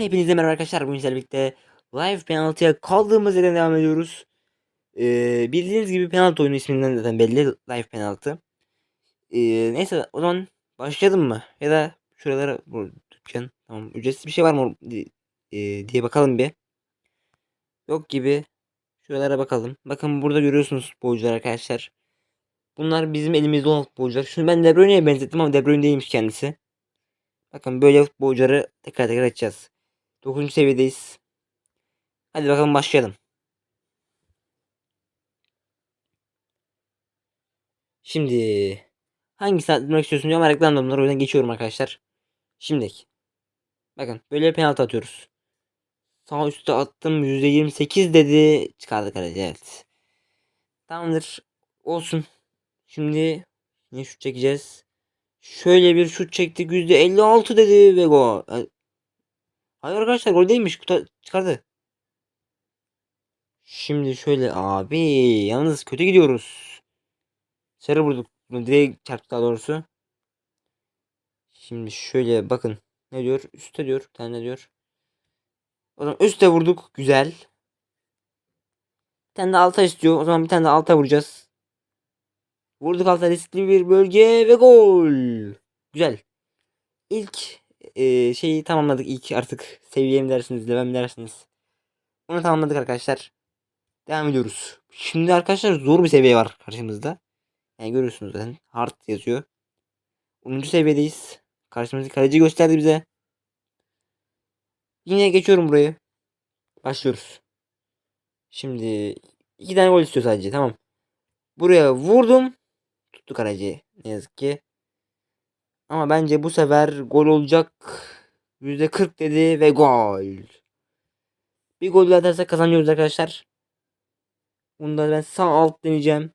Hepinize merhaba arkadaşlar. Bugün sizlerle birlikte live penaltıya kaldığımız yerden devam ediyoruz. Ee, bildiğiniz gibi penaltı oyunu isminden zaten belli live penaltı. Ee, neyse o zaman başlayalım mı? Ya da şuralara bu dükkan tamam ücretsiz bir şey var mı ee, diye bakalım bir. Yok gibi. Şuralara bakalım. Bakın burada görüyorsunuz futbolcular arkadaşlar. Bunlar bizim elimizde olan futbolcular. Şunu ben De Bruyne'ye benzettim ama De Bruyne değilmiş kendisi. Bakın böyle futbolcuları tekrar tekrar açacağız. 9. seviyedeyiz. Hadi bakalım başlayalım. Şimdi hangisini atmak istiyorsun diyor ama reklamda bunlar o geçiyorum arkadaşlar. Şimdi bakın böyle penaltı atıyoruz. Sağ üstte attım %28 dedi çıkardık kaleci evet. Tamamdır olsun. Şimdi ne şut çekeceğiz. Şöyle bir şut çektik %56 dedi ve gol. Hayır arkadaşlar gol değilmiş Kuta çıkardı. Şimdi şöyle abi yalnız kötü gidiyoruz. Sarı vurduk. Direkt çarptı daha doğrusu. Şimdi şöyle bakın. Ne diyor? Üste diyor. Bir tane ne diyor? O zaman üste vurduk. Güzel. Bir tane de alta istiyor. O zaman bir tane de alta vuracağız. Vurduk alta riskli bir bölge ve gol. Güzel. İlk e, şeyi tamamladık. İlk artık seviyem dersiniz, level dersiniz. Onu tamamladık arkadaşlar. Devam ediyoruz. Şimdi arkadaşlar zor bir seviye var karşımızda. Yani görüyorsunuz zaten. Hard yazıyor. 10. seviyedeyiz. Karşımızdaki kaleci gösterdi bize. Yine geçiyorum burayı. Başlıyoruz. Şimdi iki tane gol istiyor sadece. Tamam. Buraya vurdum. Tuttu kaleci. Ne yazık ki. Ama bence bu sefer gol olacak. %40 dedi ve gol. Bir gol atarsak kazanıyoruz arkadaşlar. Bunda ben sağ alt deneyeceğim.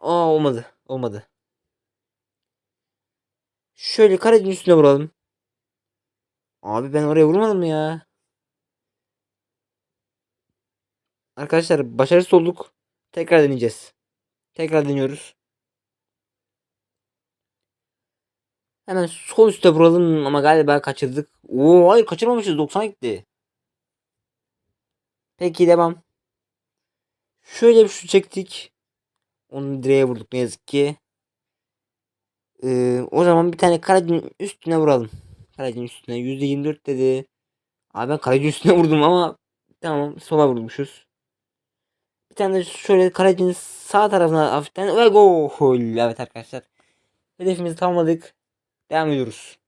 Aa olmadı. Olmadı. Şöyle kalecinin üstüne vuralım. Abi ben oraya vurmadım ya. Arkadaşlar başarısız olduk. Tekrar deneyeceğiz. Tekrar deniyoruz. Hemen sol üstte vuralım ama galiba kaçırdık. Oo hayır kaçırmamışız 90 gitti. Peki devam. Şöyle bir şu çektik. Onu direğe vurduk ne yazık ki. Ee, o zaman bir tane kalecinin üstüne vuralım. Kalecinin üstüne %24 dedi. Abi ben kalecinin üstüne vurdum ama tamam sola vurmuşuz. Bir tane de şöyle kalecinin sağ tarafına hafiften ve gol. Evet arkadaşlar. Hedefimizi tamamladık. Devam ediyoruz.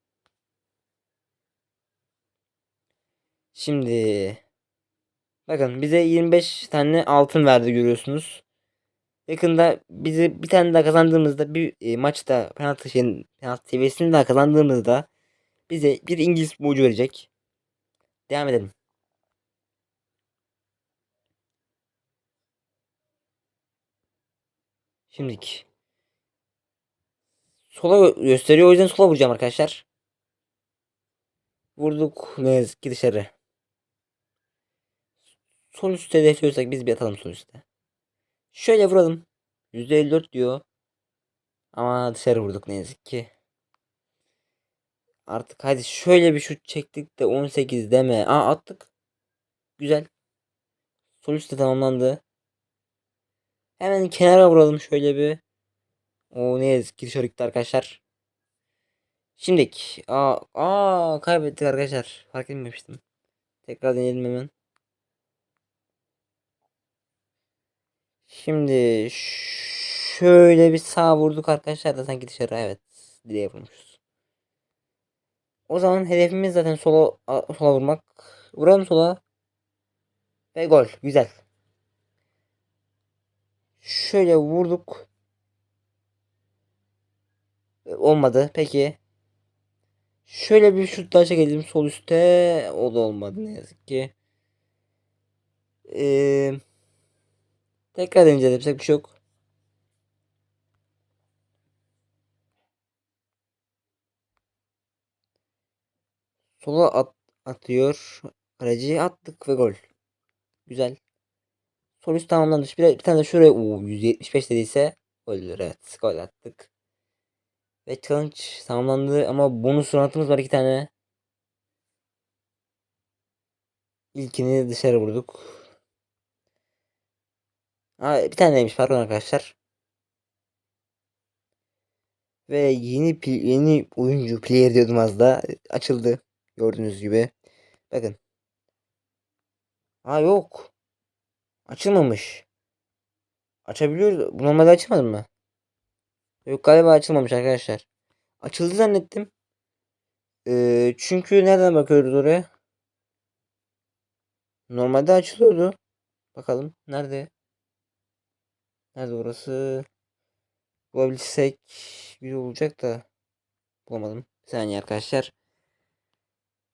Şimdi bakın bize 25 tane altın verdi görüyorsunuz. Yakında bizi bir tane daha kazandığımızda bir e, maçta penaltı şeyin penaltı seviyesini daha kazandığımızda bize bir İngiliz futbolcu verecek. Devam edelim. Şimdiki. Sola gösteriyor o yüzden sola vuracağım arkadaşlar. Vurduk ne yazık ki dışarı. Sol üstte hedefliyorsak biz bir atalım sol üstte. Şöyle vuralım. %54 diyor. Ama dışarı vurduk ne yazık ki. Artık hadi şöyle bir şut çektik de 18 deme. Aa attık. Güzel. Sol üstte tamamlandı. Hemen kenara vuralım şöyle bir. O ne yazık ki dışarı arkadaşlar. Şimdiki. Aa, aa kaybettik arkadaşlar. Fark etmemiştim. Tekrar deneyelim hemen. Şimdi şöyle bir sağ vurduk arkadaşlar da sanki dışarı evet direğe vurmuşuz. O zaman hedefimiz zaten sola sola vurmak. Vuralım sola. Ve gol. Güzel. Şöyle vurduk. Olmadı. Peki. Şöyle bir şut daha çekelim sol üstte. O da olmadı ne yazık ki. Eee Tekrar deneyeceğiz. Yapacak bir şey yok. Sola at, atıyor. Kaleci attık ve gol. Güzel. Sol üst tamamlandı. Bir, bir tane de şuraya Oo, 175 dediyse goldür. Evet. Gol attık. Ve challenge tamamlandı ama bonus ranatımız var iki tane. İlkini dışarı vurduk. Aa, bir taneymiş pardon arkadaşlar. Ve yeni yeni oyuncu player diyordum az da açıldı. Gördüğünüz gibi. Bakın. Aa yok. Açılmamış. Açabiliyoruz. Bu normalde açılmadı mı? Yok galiba açılmamış arkadaşlar. Açıldı zannettim. Ee, çünkü nereden bakıyoruz oraya? Normalde açılıyordu. Bakalım nerede? Nerede orası? Bulabilsek güzel olacak da bulamadım. Bir saniye arkadaşlar.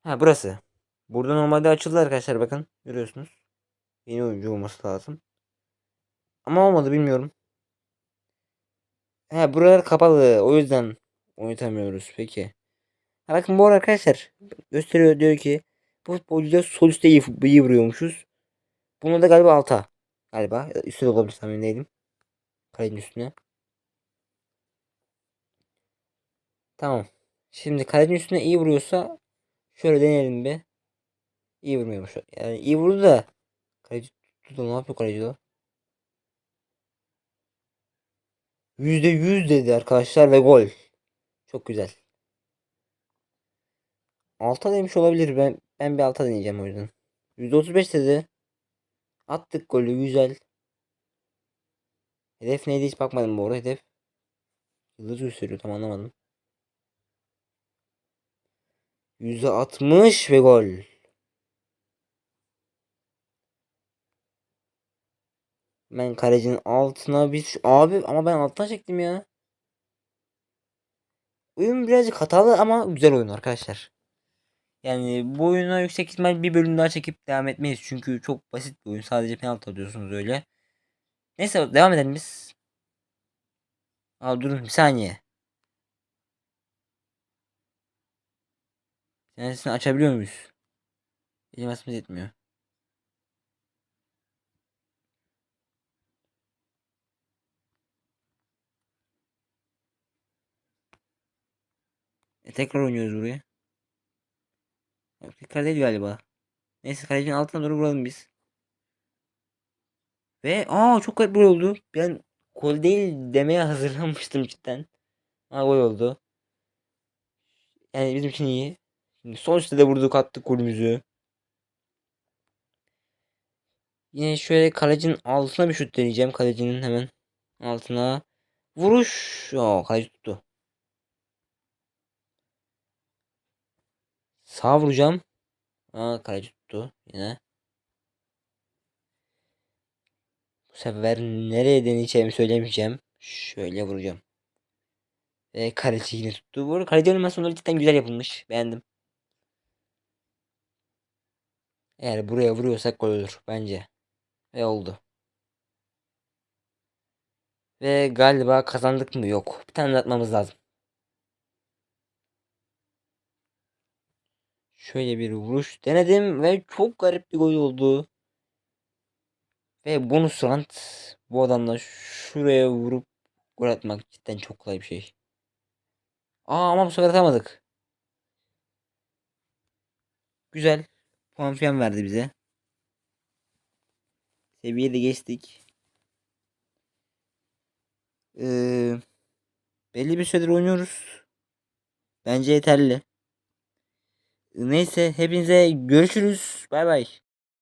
Ha burası. Burada normalde açıldı arkadaşlar bakın. Görüyorsunuz. Yeni oyuncu olması lazım. Ama olmadı bilmiyorum. Ha buralar kapalı. O yüzden oynatamıyoruz. Peki. Ha, bakın mor arkadaşlar gösteriyor diyor ki bu futbolcuda sol üstte iyi, iyi vuruyormuşuz. Bunu da galiba alta. Galiba üstü de olabilir tahmin değilim. Kalenin üstüne. Tamam. Şimdi kalenin üstüne iyi vuruyorsa şöyle deneyelim bir. İyi vurmuyormuş. Yani iyi vurdu da kaleci tuttu ne yapıyor kaleci o? %100 dedi arkadaşlar ve gol. Çok güzel. Alta demiş olabilir. Ben ben bir alta deneyeceğim o yüzden. %35 dedi. Attık golü güzel. Hedef neydi hiç bakmadım bu arada hedef. Yıldız gösteriyor tam anlamadım. %60 ve gol. Ben kalecinin altına bir abi ama ben alttan çektim ya. Oyun birazcık hatalı ama güzel oyun arkadaşlar. Yani bu oyuna yüksek ihtimal bir bölüm daha çekip devam etmeyiz. Çünkü çok basit bir oyun. Sadece penaltı alıyorsunuz öyle. Neyse devam edelim biz. Aa durun bir saniye. Senesini açabiliyor muyuz? Elim asmız yetmiyor. E, tekrar oynuyoruz buraya. Tekrar değil galiba. Neyse kalecinin altına doğru vuralım biz. Ve aa çok garip gol oldu. Ben gol değil demeye hazırlanmıştım cidden. Aa gol oldu. Yani bizim için iyi. Şimdi sonuçta da vurduk attık golümüzü. Yine şöyle kalecinin altına bir şut deneyeceğim. Kalecinin hemen altına. Vuruş. Aa kaleci tuttu. Sağ vuracağım. Aa kaleci tuttu yine. Bu sefer nereye deneyeceğimi söylemeyeceğim. Şöyle vuracağım. Ve kaleci yine tuttu. Bu arada kaleci animasyonları cidden güzel yapılmış. Beğendim. Eğer buraya vuruyorsak gol olur bence. Ve oldu. Ve galiba kazandık mı? Yok. Bir tane atmamız lazım. Şöyle bir vuruş denedim ve çok garip bir gol oldu. Ve bonus round bu adamla şuraya vurup gol atmak cidden çok kolay bir şey. Aa ama bu sefer atamadık. Güzel. Puan falan verdi bize. Seviye de geçtik. Ee, belli bir süredir oynuyoruz. Bence yeterli. Neyse hepinize görüşürüz. Bay bay.